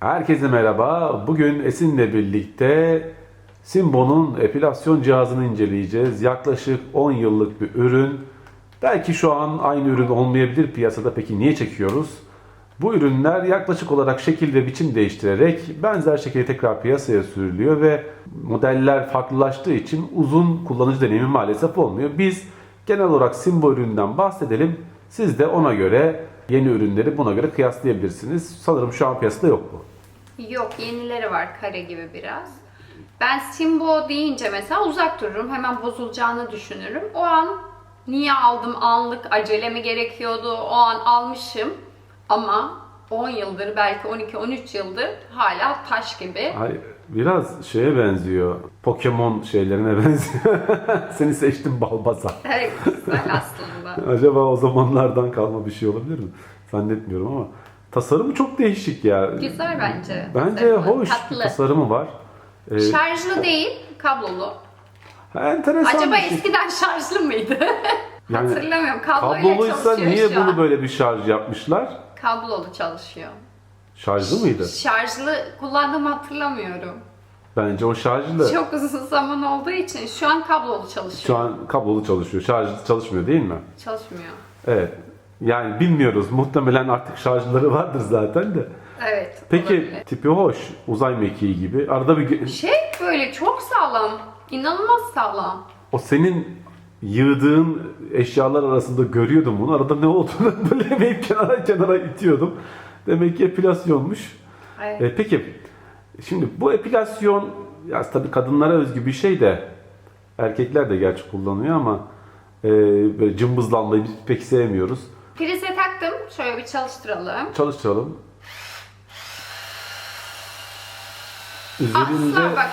Herkese merhaba. Bugün Esin'le birlikte Simbo'nun epilasyon cihazını inceleyeceğiz. Yaklaşık 10 yıllık bir ürün. Belki şu an aynı ürün olmayabilir piyasada. Peki niye çekiyoruz? Bu ürünler yaklaşık olarak şekil ve biçim değiştirerek benzer şekilde tekrar piyasaya sürülüyor ve modeller farklılaştığı için uzun kullanıcı deneyimi maalesef olmuyor. Biz genel olarak Simbo üründen bahsedelim. Siz de ona göre yeni ürünleri buna göre kıyaslayabilirsiniz. Sanırım şu an piyasada yok bu. Yok yenileri var kare gibi biraz. Ben Simbo deyince mesela uzak dururum. Hemen bozulacağını düşünürüm. O an niye aldım anlık acele mi gerekiyordu? O an almışım. Ama 10 yıldır belki 12-13 yıldır hala taş gibi. Ay, biraz şeye benziyor. Pokemon şeylerine benziyor. Seni seçtim balbaza. Evet güzel aslında. Acaba o zamanlardan kalma bir şey olabilir mi? Zannetmiyorum ama. Tasarımı çok değişik ya. Güzel bence. Bence Tasarımı, hoş bir Tatlı. tasarımı var. Ee, Şarjlı değil, kablolu. enteresan Acaba bir şey. eskiden şarjlı mıydı? Yani Hatırlamıyorum. Kabloyla Kabloluysa çalışıyor niye şu bunu an. böyle bir şarj yapmışlar? Kablolu çalışıyor. Şarjlı mıydı? Şarjlı kullandığımı hatırlamıyorum. Bence o şarjlı. Çok uzun zaman olduğu için şu an kablolu çalışıyor. Şu an kablolu çalışıyor. Şarjlı çalışmıyor değil mi? Çalışmıyor. Evet. Yani bilmiyoruz. Muhtemelen artık şarjları vardır zaten de. Evet. Peki olabilir. tipi hoş. Uzay mekiği gibi. Arada bir Şey böyle çok sağlam. İnanılmaz sağlam. o senin yığdığın eşyalar arasında görüyordum bunu. Arada ne olduğunu bilemeyip kenara kenara itiyordum. Demek ki epilasyonmuş. Evet. E, peki şimdi bu epilasyon ya tabii kadınlara özgü bir şey de erkekler de gerçi kullanıyor ama e, böyle cımbızlanmayı biz pek sevmiyoruz. Şöyle bir çalıştıralım. Çalıştıralım. Üzerinde Asla bak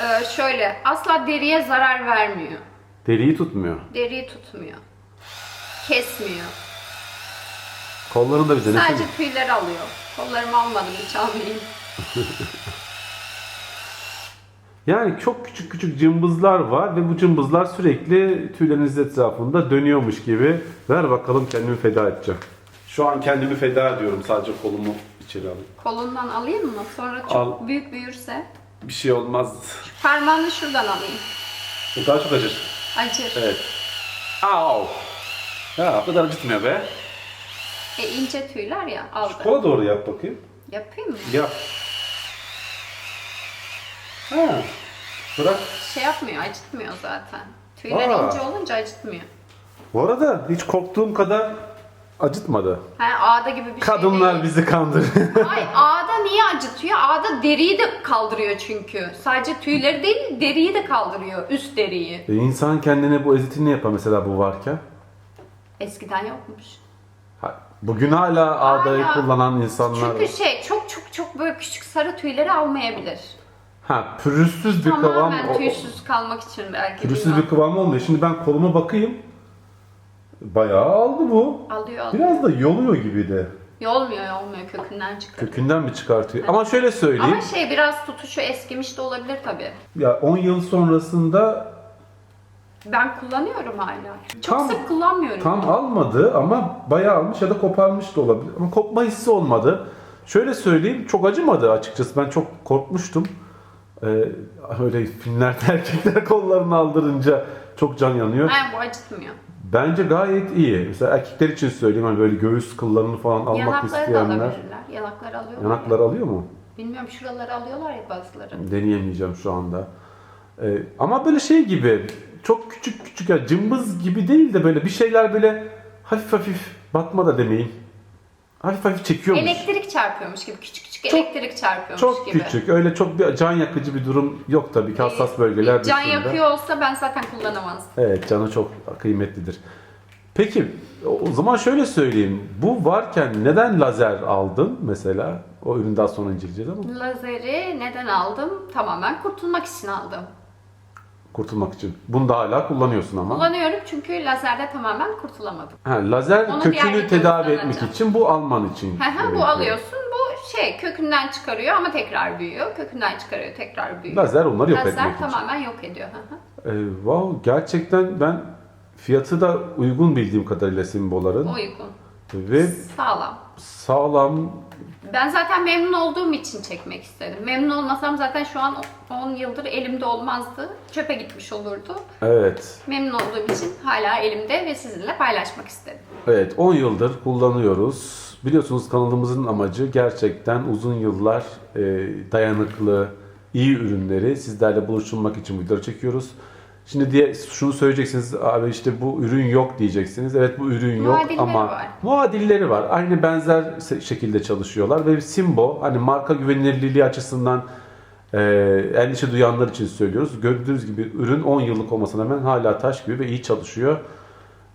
e, şöyle asla deriye zarar vermiyor. deriyi tutmuyor. Deriyi tutmuyor. Kesmiyor. Kollarını da denesene. Sadece tüyleri alıyor. Kollarımı almadım hiç almayayım. Yani çok küçük küçük cımbızlar var ve bu cımbızlar sürekli tüyleriniz etrafında dönüyormuş gibi. Ver bakalım kendimi feda edeceğim. Şu an kendimi feda ediyorum sadece kolumu içeri alayım. Kolundan alayım mı? Sonra çok Al. büyük büyürse. Bir şey olmaz. Parmağını şuradan alayım. Bu daha çok acır. Acır. Evet. Au. Ya o kadar acıtmıyor be. E ince tüyler ya aldı. Kola doğru yap bakayım. Yapayım mı? Yap. Ha. Bırak. Şey yapmıyor, acıtmıyor zaten. Tüyler Aa. ince olunca acıtmıyor. Bu arada hiç korktuğum kadar acıtmadı. Yani ağda gibi bir Kadınlar şey değil. bizi kandırıyor. Ay ağda niye acıtıyor? Ağda deriyi de kaldırıyor çünkü. Sadece tüyleri değil, deriyi de kaldırıyor. Üst deriyi. E, İnsan kendine bu ezitini yapar mesela bu varken. Eskiden yokmuş. Ha, Bugün hala ağdayı Hala. kullanan insanlar Çünkü şey çok çok çok böyle küçük sarı tüyleri almayabilir. Ha pürüzsüz bir kıvam. Tamamen o- tüysüz kalmak için belki. Pürüzsüz bilmem. bir kıvam olmuyor. Şimdi ben koluma bakayım. Bayağı aldı bu. Alıyor alıyor. Biraz da yoluyor gibi de. Yolmuyor yolmuyor kökünden çıkıyor. Kökünden mi çıkartıyor? Ama şöyle söyleyeyim. Ama şey biraz tutuşu eskimiş de olabilir tabii. Ya 10 yıl sonrasında Ben kullanıyorum hala. Çok Tam- sık kullanmıyorum. tam almadı ama bayağı almış ya da koparmış da olabilir. Ama kopma hissi olmadı. Şöyle söyleyeyim çok acımadı açıkçası. Ben çok korkmuştum. Ee, öyle filmlerde erkekler kollarını aldırınca çok can yanıyor. Ha, bu acıtmıyor. Bence gayet iyi. Mesela erkekler için söyleyeyim hani böyle göğüs kıllarını falan almak Yanakları da isteyenler. alabilirler. Yanakları alıyorlar. Yanaklar alıyor mu? Bilmiyorum şuraları alıyorlar ya bazıları. Deneyemeyeceğim şu anda. Ee, ama böyle şey gibi çok küçük küçük ya cımbız gibi değil de böyle bir şeyler böyle hafif hafif batma da demeyin. Hafif hafif çekiyormuş. Elektrik çarpıyormuş gibi küçük küçük Çok- elektrik çarpıyormuş çok gibi. küçük. Öyle çok bir can yakıcı bir durum yok tabii ki hassas bölgeler Can dışında. yakıyor olsa ben zaten kullanamazdım. Evet canı çok kıymetlidir. Peki o zaman şöyle söyleyeyim. Bu varken neden lazer aldın mesela? O ürünü daha sonra inceleyeceğiz ama Lazeri neden aldım? Tamamen kurtulmak için aldım. Kurtulmak için. Bunu da hala kullanıyorsun ama. Kullanıyorum çünkü lazerde tamamen kurtulamadım. Ha, lazer Onu kökünü tedavi etmek için bu alman için. Bu alıyorsun bu şey kökünden çıkarıyor ama tekrar büyüyor. Kökünden çıkarıyor tekrar büyüyor. Lazer onları yok Lazer etmek için. tamamen yok ediyor. Hı. Ee, wow, gerçekten ben fiyatı da uygun bildiğim kadarıyla simboların. Uygun. Ve Sağlam. sağlam Ben zaten memnun olduğum için çekmek istedim. Memnun olmasam zaten şu an 10 yıldır elimde olmazdı. Çöpe gitmiş olurdu. evet Memnun olduğum için hala elimde ve sizinle paylaşmak istedim. Evet 10 yıldır kullanıyoruz. Biliyorsunuz kanalımızın amacı gerçekten uzun yıllar e, dayanıklı, iyi ürünleri sizlerle buluşturmak için videoları çekiyoruz. Şimdi diye şunu söyleyeceksiniz abi işte bu ürün yok diyeceksiniz. Evet bu ürün yok Muadilleri ama var. muadilleri var. Aynı benzer şekilde çalışıyorlar ve Simbo hani marka güvenilirliği açısından e, endişe duyanlar için söylüyoruz. Gördüğünüz gibi ürün 10 yıllık olmasına rağmen hala taş gibi ve iyi çalışıyor.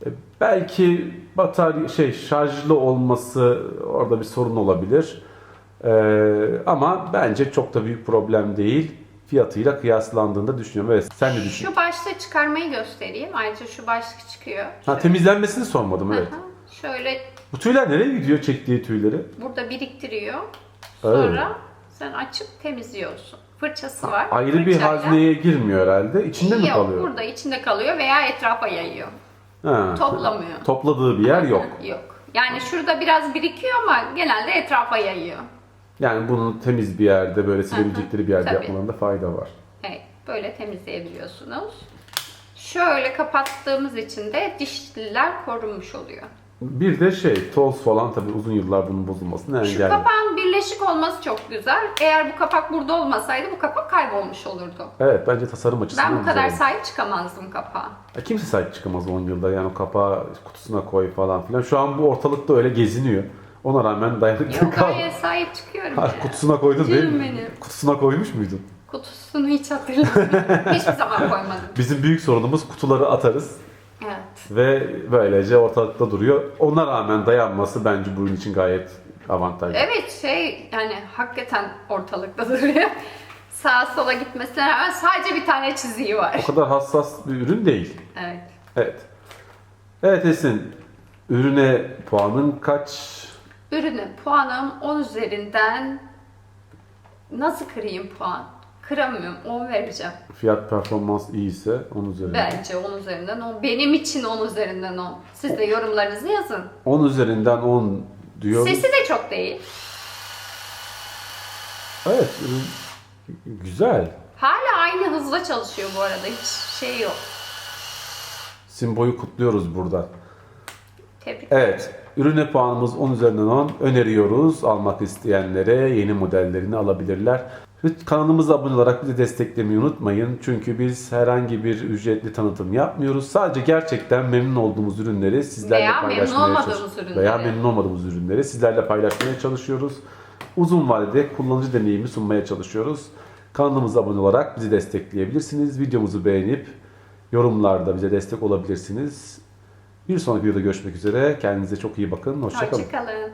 E, Belki batarya şey şarjlı olması orada bir sorun olabilir. E, ama bence çok da büyük problem değil. Fiyatıyla kıyaslandığında düşünüyorum. Evet sen ne düşünüyorsun? Şu başta çıkarmayı göstereyim. Ayrıca şu başlık çıkıyor. Ha, temizlenmesini sormadım evet. Aha, Şöyle Bu tüyler nereye gidiyor çektiği tüyleri? burada biriktiriyor. Sonra sen açıp temizliyorsun. Fırçası var. Ayrı bir Fırçayla- hazneye girmiyor herhalde. İçinde mi Yok, kalıyor? burada içinde kalıyor veya etrafa yayıyor. Ha, Toplamıyor. Topladığı bir yer yok. Yok. Yani şurada biraz birikiyor ama genelde etrafa yayıyor. Yani bunu temiz bir yerde böyle silebilecekleri bir yerde Tabii. yapmalarında fayda var. Evet, böyle temizleyebiliyorsunuz. Şöyle kapattığımız için de dişliler korunmuş oluyor. Bir de şey toz falan tabii uzun yıllar bunun bozulmasını Şu engelliyor. kapağın birleşik olması çok güzel. Eğer bu kapak burada olmasaydı bu kapak kaybolmuş olurdu. Evet bence tasarım açısından Ben bu güzel kadar olmuş. sahip çıkamazdım kapağa. Ya Kimse sahip çıkamaz 10 yılda yani o kapağı kutusuna koy falan filan. Şu an bu ortalıkta öyle geziniyor. Ona rağmen dayanıklı Yok kal. hayır sahip çıkıyorum. Ha, ya. kutusuna koydun değil Canım mi? benim. Kutusuna koymuş muydun? Kutusunu hiç hatırlamıyorum. Hiçbir zaman koymadım. Bizim büyük sorunumuz kutuları atarız Evet. ve böylece ortalıkta duruyor. Ona rağmen dayanması bence bu ürün için gayet avantajlı. Evet şey yani hakikaten ortalıkta duruyor. Sağa sola gitmesine rağmen sadece bir tane çiziği O var. kadar hassas bir ürün değil. Evet. Evet. Evet Esin, ürüne puanın kaç? Ürüne puanım 10 üzerinden nasıl kırayım puan? Kıramıyorum. 10 vereceğim. Fiyat performans iyiyse 10 üzerinden. Bence 10 üzerinden 10. Benim için 10 üzerinden 10. Siz de yorumlarınızı yazın. 10 üzerinden 10 diyor. Sesi de çok değil. Evet, ürün güzel. Hala aynı hızla çalışıyor bu arada. Hiç şey yok. Simbo'yu kutluyoruz buradan. Tebrik Evet, ürüne puanımız 10 üzerinden 10. Öneriyoruz. Almak isteyenlere yeni modellerini alabilirler. Kanalımıza abone olarak bizi desteklemeyi unutmayın. Çünkü biz herhangi bir ücretli tanıtım yapmıyoruz. Sadece gerçekten memnun olduğumuz ürünleri sizlerle Veya paylaşmaya çalışıyoruz. Veya memnun olmadığımız ürünleri sizlerle paylaşmaya çalışıyoruz. Uzun vadede kullanıcı deneyimi sunmaya çalışıyoruz. Kanalımıza abone olarak bizi destekleyebilirsiniz. Videomuzu beğenip yorumlarda bize destek olabilirsiniz. Bir sonraki videoda görüşmek üzere. Kendinize çok iyi bakın. Hoşçakalın. Hoşçakalın.